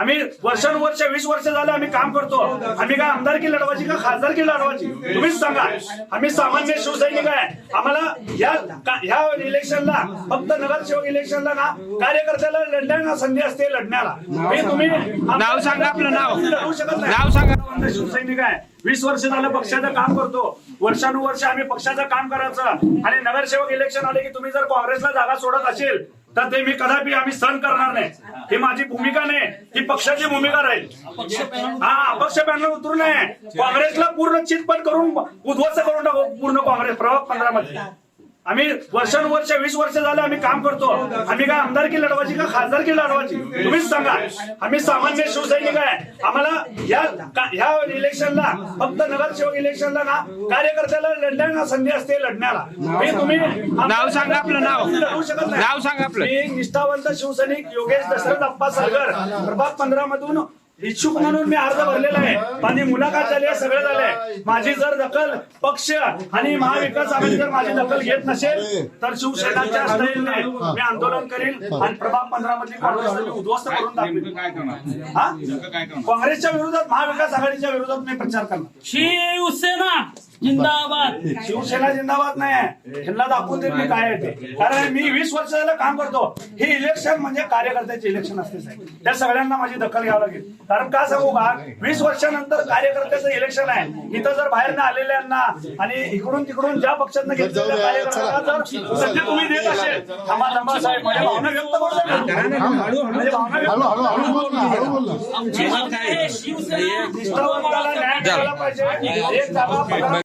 आम्ही वर्षानुवर्ष वीस वर्ष झालं आम्ही काम करतो. आम्ही काय आमदारकी लढवायची का खासदारकी लढवायची? तुम्हीच सांगा. आम्ही सामान्य शिवसैनिक आहे. आम्हाला या का- ह्या इलेक्शनला फक्त नगरसेवक इलेक्शनला ना कार्यकर्त्याला लढण्याला संधी असते लढण्याला. हे तुम्ही नाव सांगा आपलं नाव. लढवू शकत नाही. नाव सांगा. शिवसैनिक आहे. वीस वर्ष झालं पक्षाचं काम करतो. वर्षानुवर्ष आम्ही पक्षाचं काम करायचं. आणि नगरसेवक इलेक्शन आले की तुम्ही जर काँग्रेसला जागा सोडत असेल तर ते मी कदापि आम्ही सहन करणार नाही. ही माझी भूमिका नाही. ही पक्षाची भूमिका राहील. हा अपक्ष पॅनल उतरू नये. काँग्रेसला पूर्ण चितपट करून उद्ध्वस्त करून टाकू. पूर्ण काँग्रेस प्रभाग पंधरा मध्ये आम्ही वर्षानुवर्ष वीस वर्ष झालं आम्ही काम करतो आम्ही काय आमदारकी लढवायची का खासदारकी लढवायची तुम्हीच सांगा आम्ही सामान्य शिवसैनिक आहे आम्हाला या का- ह्या इलेक्शनला फक्त नगरसेवक इलेक्शनला ना कार्यकर्त्याला लढण्याला संधी असते लढण्याला हे तुम्ही नाव सांगा आपलं नाव. लढवू शकत नाही. नाव सांगा आपलं. मी निष्ठावंत शिवसैनिक योगेश दशरथ अप्पा सागर प्रभाग पंधरा मधून इच्छुक म्हणून मी अर्ज भरलेला आहे. माझी मुलाखत झाली आहे सगळं झालंय माझी जर दखल पक्ष आणि महाविकास आघाडी जर माझी दखल घेत नसेल तर शिवसेनाच्या स्थैर्याने मी आंदोलन करेल आणि प्रभाग पंधरा मधली काँग्रेस उद्ध्वस्त करून दाखवेल हा? काँग्रेसच्या विरोधात महाविकास आघाडीच्या विरोधात मी प्रचार करणार. शिवसेना! जिंदाबाद. शिवसेना जिंदाबाद नाही आहे. ह्यांना दाखवून देत मी काय आहे ते. कारण मी वीस वर्ष झालं काम करतो. हे इलेक्शन म्हणजे कार्यकर्त्याचे इलेक्शन असते साहेब. त्या सगळ्यांना माझी दखल घ्यावी लागेल. कारण का सांगू का? वीस वर्षानंतर कार्यकर्त्याचं इलेक्शन आहे. इथं जर बाहेर आलेल्यांना आणि इकडून तिकडून ज्या पक्षातनं घेतलेल्या कार्यकर्त्यांना जर तुम्ही देत असेल. थांबा थांबा साहेब. माझ्या भावना व्यक्त करू माझ्या भावना व्यक्त हळू हळू हळू बोल ना हळू बोल ना. आमची हक्क आहे शिवसेना. निष्ठावंताला न्याय मिळाला पाहिजे. एक जागा पगार